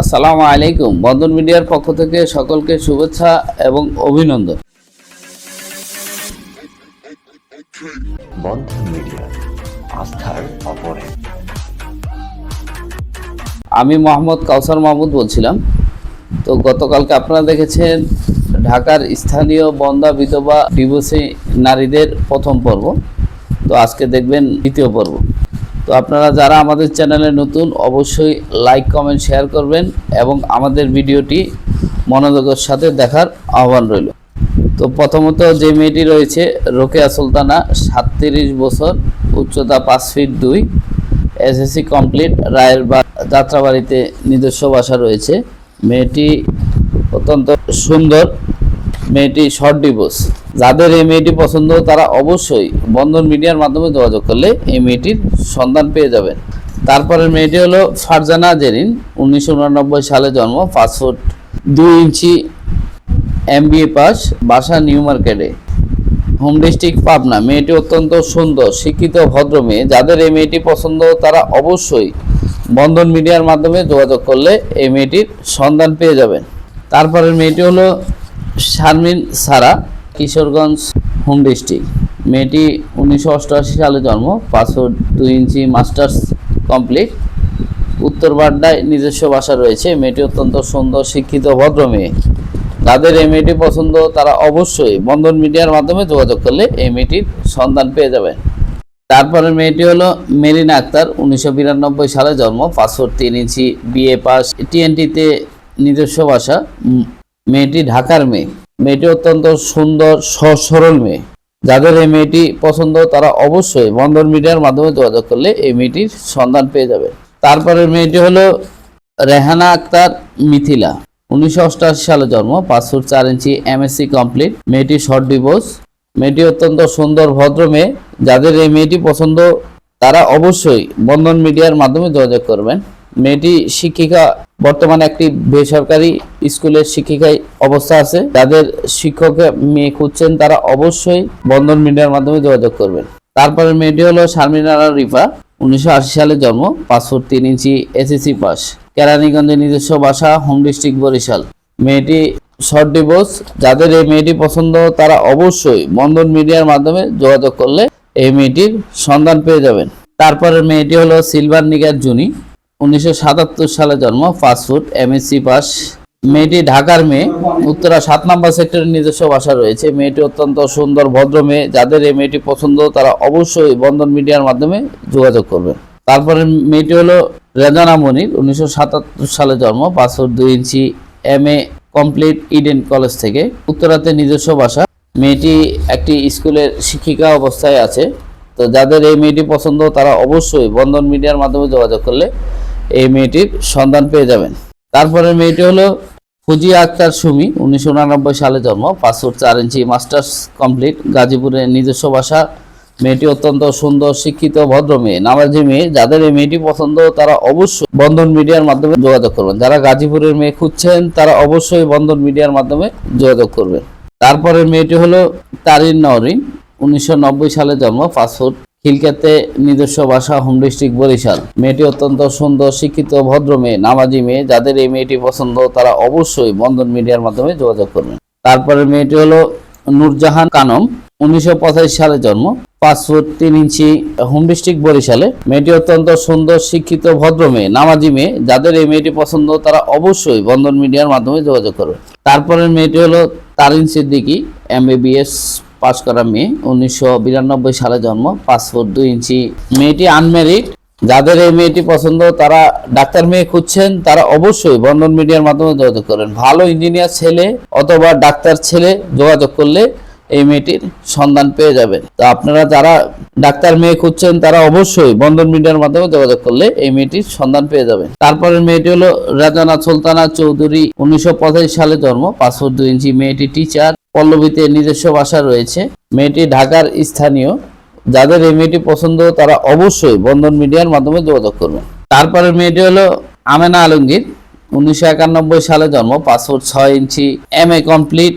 আসসালামু আলাইকুম। বন্ধন মিডিয়ার পক্ষ থেকে সকলকে শুভেচ্ছা এবং অভিনন্দন। বন্ধন মিডিয়া আস্থার অপরে। আমি মোহাম্মদ কাউসার মাহমুদ বলছিলাম। তো গতকালকে আপনারা দেখেছেন ঢাকার স্থানীয় বন্দা বিধবা ডিভোর্সি নারীদের প্রথম পর্ব। তো আজকে দেখবেন দ্বিতীয় পর্ব। তো আপনারা যারা আমাদের চ্যানেলে নতুন, অবশ্যই লাইক কমেন্ট শেয়ার করবেন এবং আমাদের ভিডিওটি মনোযোগের সাথে দেখার আহ্বান রইল। তো প্রথমত যে মেয়েটি রয়েছে, রোকেয়া সুলতানা, সাতত্রিশ বছর, উচ্চতা পাঁচ ফিট দুই এসএসসি কমপ্লিট রায়ের বা, যাত্রাবাড়িতে নিজস্ব বাসা রয়েছে। মেয়েটি অত্যন্ত সুন্দর মেয়েটি শর্ট ডিভোর্স যাদের এই মেয়েটি পছন্দ, তারা অবশ্যই বন্ধন মিডিয়ার মাধ্যমে যোগাযোগ করলে এই মেয়েটির সন্ধান পেয়ে যাবেন। তারপরের মেয়েটি হলো ফারজানা জেরিন, উনিশশো উননব্বই সালে জন্ম, পাঁচ ফুট দুই ইঞ্চি, এমবিএ পাস, বাসা new market. Home district Pabna, মেয়েটি অত্যন্ত সুন্দর, শিক্ষিত, ভদ্র মেয়ে। যাদের এই মেয়েটি পছন্দ, তারা অবশ্যই বন্ধন মিডিয়ার মাধ্যমে যোগাযোগ করলে এই মেয়েটির সন্ধান পেয়ে যাবেন। তারপরের মেয়েটি হলো শারমিন সারা, কিশোরগঞ্জ, হোম ডিস্ট্রিক্ট। মেয়েটি উনিশশো অষ্টআশি সালে জন্ম, পাঁচ ফুট দুই ইঞ্চি মাস্টার্স কমপ্লিট। উত্তর বাড্ডায় নিজস্ব বাসা রয়েছে, মেয়েটি অত্যন্ত সুন্দর, শিক্ষিত, ভদ্র মেয়ে। যাদের এই মেয়েটি পছন্দ, তারা অবশ্যই বন্ধন মিডিয়ার মাধ্যমে যোগাযোগ করলে এই মেয়েটির সন্ধান পেয়ে যাবেন। তারপরে মেয়েটি হলো মেরিনা আক্তার, উনিশশো বিরানব্বই সালে জন্ম, পাঁচ ফুট তিন ইঞ্চি, বিএ পাস, টিএনটিতে নিজস্ব বাসা মেয়েটি ঢাকার মেয়ে। মেয়েটি অত্যন্ত সুন্দর সরল মেয়ে। যাদের এই মেয়েটি পছন্দ, তারা অবশ্যই বন্ধন মিডিয়ার মাধ্যমে যোগাযোগ করলে এই মেয়েটির সন্ধান পেয়ে যাবে। তারপরে মেয়েটি হলো রেহানা আক্তার মিথিলা। উনিশশো অষ্টআশি সালে জন্ম, পাঁচ ফুট চার ইঞ্চি এমএসসি কমপ্লিট মেয়েটি শর্ট ডিভোর্স মেয়েটি অত্যন্ত সুন্দর, ভদ্র মেয়ে। যাদের এই মেয়েটি পছন্দ, তারা অবশ্যই বন্ধন মিডিয়ার মাধ্যমে যোগাযোগ করবেন। মেয়েটি শিক্ষিকা, বর্তমানে একটি বেসরকারি স্কুলের শিক্ষিকায় অবস্থা আছে। যাদের শিক্ষকের মেয়ে খুঁজছেন, তারা অবশ্যই বন্ধন মিডিয়ার মাধ্যমে যোগাযোগ করবেন। তারপরে মেয়েটি হলো শারমিন আরা রিফা। উনিশশো আশি সালে জন্ম ফুট তিন ইঞ্চি এসএসসি পাস। কেরানীগঞ্জে নিজস্ব বাসা, হোম ডিস্ট্রিক্ট বরিশাল। মেয়েটি শর্ট ডিভোর্স। যাদের এই মেয়েটি পছন্দ, তারা অবশ্যই বন্ধন মিডিয়ার মাধ্যমে যোগাযোগ করলে এই মেয়েটির সন্ধান পেয়ে যাবেন। তারপরে মেয়েটি হলো সিলভার নিগার জুনি। উনিশশো সাতাত্তর সালে জন্ম ফাস্ট ফুড এমএসসি পাস মেয়েটি ঢাকার মেয়ে, উত্তরা সাত নম্বর সেক্টরের নিজস্ব বাসা রয়েছে। মেয়েটি অত্যন্ত সুন্দর, ভদ্র মেয়ে। যাদের এই মেয়েটি পছন্দ, তারা অবশ্যই বন্ধন মিডিয়ার মাধ্যমে যোগাযোগ করবে। তারপরে মেয়েটি হলো রেজানা মনির, উনিশশো সাতাত্তর সালে জন্ম ফুট দুই inch M A complete Eden college থেকে। উত্তরাতে নিজস্ব বাসা। মেয়েটি একটি স্কুলের শিক্ষিকা অবস্থায় আছে। তো যাদের এই মেয়েটি পছন্দ, তারা অবশ্যই বন্ধন মিডিয়ার মাধ্যমে যোগাযোগ করলে এই মেয়েটির সন্ধান পেয়ে যাবেন। তারপরে মেয়েটি হলো ফুজিয়া আক্তার সুমি, উনিশশো সালে জন্ম ফুট চার ইঞ্চি, মাস্টার্স কমপ্লিট গাজীপুরে নিজস্ব বাসা মেয়েটি অত্যন্ত সুন্দর, শিক্ষিত, ভদ্র মেয়ে। নামাজি মেয়ে, যাদের এই মেয়েটি পছন্দ, তারা অবশ্যই বন্ধন মিডিয়ার মাধ্যমে যোগাযোগ করবেন। যারা গাজীপুরের মেয়ে খুঁজছেন, তারা অবশ্যই বন্ধন মিডিয়ার মাধ্যমে যোগাযোগ করবেন। তারপরে মেয়েটি হলো তারিন নরিন উনিশশো সালে জন্ম ফুট খিলকাতে নিজস্ব বাসা হোম ডিস্ট্রিক্ট, বরিশাল। মেয়েটি অত্যন্ত সুন্দর, শিক্ষিত, ভদ্র মেয়ে, নামাজি মেয়ে। যাদের এই মেয়েটি পছন্দ, তারা অবশ্যই বন্ধন মিডিয়ার মাধ্যমে যোগাযোগ করবেন। তারপরে মেয়েটি হলো নূরজাহান কানম। উনিশশো সালে জন্ম, পাঁচ ফুট তিন ইঞ্চি, হোম ডিস্ট্রিক্ট, বরিশালে। মেয়েটি অত্যন্ত সুন্দর, শিক্ষিত, ভদ্র মেয়ে, নামাজি মেয়ে। যাদের এই মেয়েটি পছন্দ, তারা অবশ্যই বন্ধন মিডিয়ার মাধ্যমে যোগাযোগ করবে তারপরে মেয়েটি হলো তারিন সিদ্দিকি এমবিবিএস পাশ করা মেয়ে, উনিশশো বিরানব্বই সালে জন্ম, পাঁচ ফুট দুই ইঞ্চি। মেয়েটি আনমেরিড যাদের এই মেয়েটি পছন্দ, তারা ডাক্তার মেয়ে খুঁজছেন, তারা অবশ্যই বন্ধন মিডিয়ার মাধ্যমে যোগাযোগ করেন ভালো ইঞ্জিনিয়ার ছেলে অথবা ডাক্তার ছেলে যোগাযোগ করলে এই মেয়েটির সন্ধান পেয়ে যাবেন। তো আপনারা যারা ডাক্তার মেয়ে খুঁজছেন, তারা অবশ্যই বন্ধন মিডিয়ার মাধ্যমে যোগাযোগ করলে এই মেয়েটির সন্ধান পেয়ে যাবেন। তারপরে মেয়েটি হলো রাজানা সুলতানা চৌধুরী, উনিশশো পঁচাশি সালে জন্ম, পাঁচ ফুট দুই ইঞ্চি। মেয়েটি টিচার পল্লবীতে নিজস্ব বাসা রয়েছে। মেয়েটি ঢাকার স্থানীয়। যাদের এই মেয়েটি পছন্দ, তারা অবশ্যই বন্ধন মিডিয়ার মাধ্যমে যোগাযোগ করবেন তারপরে মেয়েটি হলো আমেনা আলমগীর। উনিশশো একানব্বই সালে জন্ম ফুট ছয় ইঞ্চি এম এ কমপ্লিট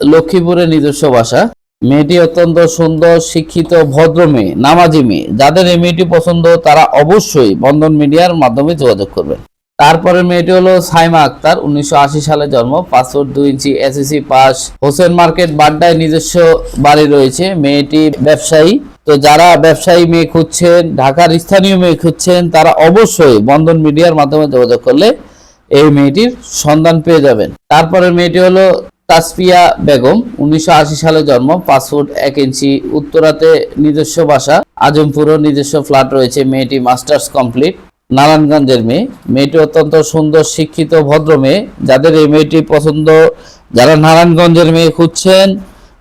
লক্ষ্মীপুরের নিজস্ব বাসা মেয়েটি অত্যন্ত সুন্দর, শিক্ষিত, ভদ্র মেয়ে, নামাজি মেয়ে। যাদের এই মেয়েটি পছন্দ, তারা অবশ্যই বন্ধন মিডিয়ার মাধ্যমে যোগাযোগ করবেন তারপরে মেয়েটি হলো সাইমা আক্তার, উনিশশো সালে জন্ম, পাসপোর্ট দুই inch SSC pass. Hossain market বাড্ডায় নিজস্ব বাড়ি রয়েছে, মেয়েটি ব্যবসায়ী। তো যারা ব্যবসায়ী মেয়ে খুঁজছেন, ঢাকার স্থানীয় মেয়ে খুঁজছেন, তারা অবশ্যই বন্ধন মিডিয়ার মাধ্যমে যোগাযোগ করলে এই মেয়েটির সন্ধান পেয়ে যাবেন। তারপরে মেয়েটি হলো তাসফিয়া বেগম, উনিশশো আশি সালে জন্ম, পাসপোর্ট এক ইঞ্চি, উত্তরাতে নিজস্ব বাসা, আজমপুরও নিজস্ব ফ্ল্যাট রয়েছে, মেয়েটি মাস্টার্স কমপ্লিট। নারায়ণগঞ্জের মেয়ে। মেয়েটি অত্যন্ত সুন্দর, শিক্ষিত, ভদ্র মেয়ে। যাদের এই মেয়েটি পছন্দ, যারা নারায়ণগঞ্জের মেয়ে খুঁজছেন,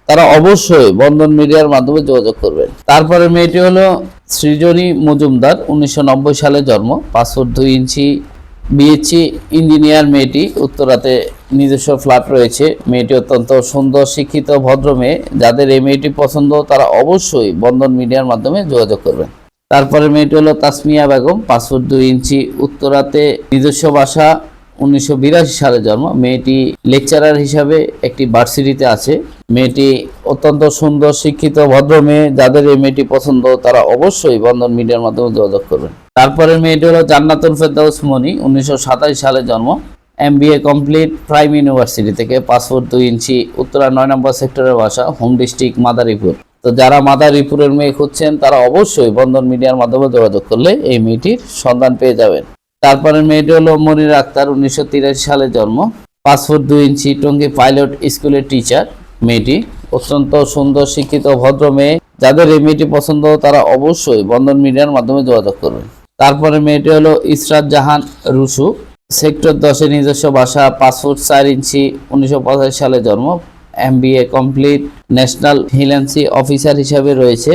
তারা অবশ্যই বন্ধন মিডিয়ার মাধ্যমে যোগাযোগ করবেন। তারপরে মেয়েটি হলো সৃজনী মজুমদার, উনিশশো সালে জন্ম। পাসপোর্ট দুই ইঞ্চি বিএসসি ইঞ্জিনিয়ার মেয়েটি। উত্তরাতে নিজস্ব ফ্ল্যাট রয়েছে। মেয়েটি অত্যন্ত সুন্দর, শিক্ষিত, ভদ্র মেয়ে। যাদের এই মেয়েটি পছন্দ, তারা অবশ্যই বন্ধন মিডিয়ার মাধ্যমে যোগাযোগ করবেন। তারপরে মেয়েটি হলো তাসমিয়া বেগম পাসপোর্ট দুই ইঞ্চি, উত্তরাতে নিজস্ব বাসা, উনিশশো সালে জন্ম। মেয়েটি লেকচারার হিসাবে একটি ভার্সিটিতে আছে। মেয়েটি অত্যন্ত সুন্দর, শিক্ষিত, ভদ্র মেয়ে। যাদের এই মেয়েটি পছন্দ, তারা অবশ্যই বন্ধন মিডিয়ার মাধ্যমে যোগাযোগ করবেন। তারপরে মেয়েটি হলো জান্নাতুল ফেরদাউস মনি উনিশশো সাতাশ সালে জন্ম। M B A complete prime university থেকে পাসপোর্ট দুই ইঞ্চি, উত্তরা নয় নম্বর সেক্টরের বাসা, হোম ডিস্ট্রিক্ট মাদারীপুর। তো যারা মাদারীপুরের মেয়ে খুঁজছেন, তারা অবশ্যই বন্ধন মিডিয়ার মাধ্যমে যোগাযোগ করলে এই মেয়েটির সন্ধান পেয়ে যাবেন। তারপরে মেয়েটি হলো মনির আক্তার, উনিশশো সালে জন্ম। পাঁচ ফুট দুই ইঞ্চি, টঙ্গী পাইলট স্কুলের টিচার মেয়েটি। অত্যন্ত সুন্দর, শিক্ষিত, ভদ্র মেয়ে। যাদের এই মেয়েটি পছন্দ, তারা অবশ্যই বন্ধন মিডিয়ার মাধ্যমে যোগাযোগ করবেন। তারপরে মেয়েটি হলো ইসরাত জাহান রুসু। সেক্টর দশে নিজস্ব বাসা পাঁচ ফুট চার ইঞ্চি, উনিশশো পঁচাশি সালে জন্ম। M complete national finance officer হিসাবে রয়েছে।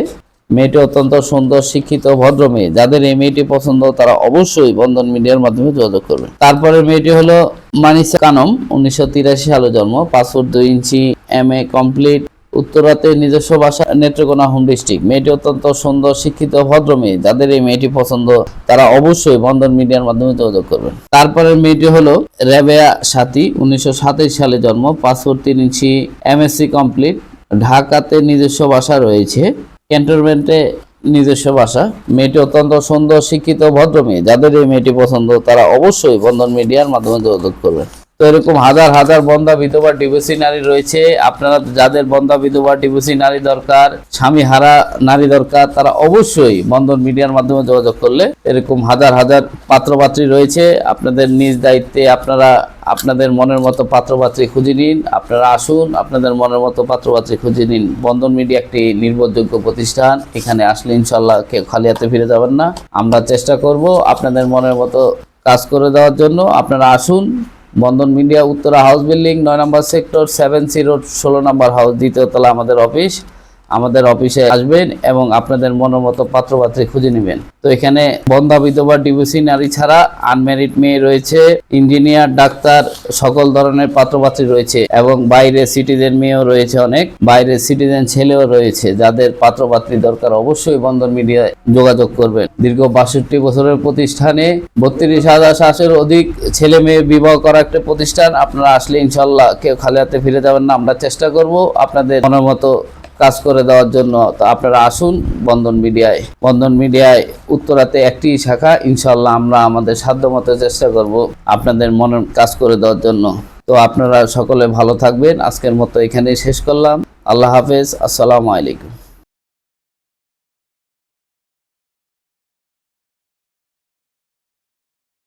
মেয়েটি অত্যন্ত সুন্দর, শিক্ষিত, ভদ্র মেয়ে। যাদের এই মেয়েটি পছন্দ, তারা অবশ্যই বন্ধন মিডিয়ার মাধ্যমে যোগাযোগ করবে তারপরে মেয়েটি হলো মানিসা কানম, উনিশশো সালে জন্ম। পাসপোর্ট দুই ইঞ্চি এম এ কমপ্লিট উত্তরাতে নিজস্ব বাসা নেত্রকোনা হোম ডিস্ট্রিক্ট। মেয়েটি অত্যন্ত সুন্দর, শিক্ষিত, ভদ্র মেয়ে। যাদের এই মেয়েটি পছন্দ, তারা অবশ্যই বন্ধন মিডিয়ার মাধ্যমে যোগাযোগ করবেন। তারপরে মেয়েটি হলো রেবেয়া সাথী, উনিশশো সালে জন্ম। পাসপোর্ট তিন ইঞ্চি এমএসসি কমপ্লিট। ঢাকাতে নিজস্ব বাসা রয়েছে। ক্যান্টনমেন্টে নিজস্ব বাসা মেয়েটি অত্যন্ত সুন্দর, শিক্ষিত, ভদ্র মেয়ে। যাদের এই মেয়েটি পছন্দ, তারা অবশ্যই বন্ধন মিডিয়ার মাধ্যমে যোগাযোগ করবেন। তো এরকম হাজার হাজার বন্ধা বিধবা ডিভোর্সি নারী রয়েছে। আপনারা যাদের বন্ধা বিধবা ডিভোর্সি নারী দরকার, স্বামী হারা নারী দরকার, তারা অবশ্যই বন্ধন মিডিয়ার মাধ্যমে যোগাযোগ করলে এরকম হাজার হাজার পাত্রপাত্রী রয়েছে। আপনাদের নিজ দায়িত্বে আপনারা, আপনাদের মনের মতো পাত্রপাত্রী খুঁজে নিন। আপনারা আসুন, আপনাদের মনের মতো পাত্রপাত্রী খুঁজে নিন। বন্ধন মিডিয়া একটি নির্ভরযোগ্য প্রতিষ্ঠান। এখানে আসলে ইনশাল্লাহ কেউ খালি হাতে ফিরে যাবেন না। আমরা চেষ্টা করব আপনাদের মনের মতো কাজ করে দেওয়ার জন্য। আপনারা আসুন Bandhan media Uttara house building, নয় নম্বর সেক্টর, সেভেন সি রোড ষোলো নম্বর হাউস, দ্বিতীয় তলা আমাদের অফিস। আমাদের অফিসে আসবেন এবং আপনাদের মনের মতো পাত্রপাত্রী খুঁজে নেবেন। তো এখানে বন্ধা বিধবা, ডিভোর্সি, নারী ছাড়া আনম্যারিড মেয়ে রয়েছে, ইঞ্জিনিয়ার, ডাক্তার, সকল ধরনের পাত্রপাত্রী রয়েছে এবং বাইরে সিটিজেন মেয়েও রয়েছে অনেক। বাইরে সিটিজেন ছেলেও রয়েছে, যাদের পাত্রপাত্রী দরকার অবশ্যই বন্ধন মিডিয়ায় যোগাযোগ করবেন। দীর্ঘ বাষট্টি বছরের প্রতিষ্ঠানে বত্রিশ হাজার সাতশোর অধিক ছেলে মেয়ে বিবাহ করা একটা প্রতিষ্ঠান। আপনারা আসলে ইনশাল্লাহ কেউ খালি হাতে ফিরে যাবেন না। আমরা চেষ্টা করব আপনাদের মনের মতো কাজ করে দেওয়ার জন্য, তো আপনারা আসুন বন্ধন মিডিয়ায়। বন্ধন মিডিয়ায় উত্তরাতে একটি শাখা ইনশাল্লাহ আমরা আমাদের সাধ্যমতো চেষ্টা করব আপনাদের মনের কাজ করে দেওয়ার জন্য। তো আপনারা সকলে ভালো থাকবেন। আজকের মতো এখানেই শেষ করলাম। আল্লাহ হাফেজ। আসসালামু আলাইকুম।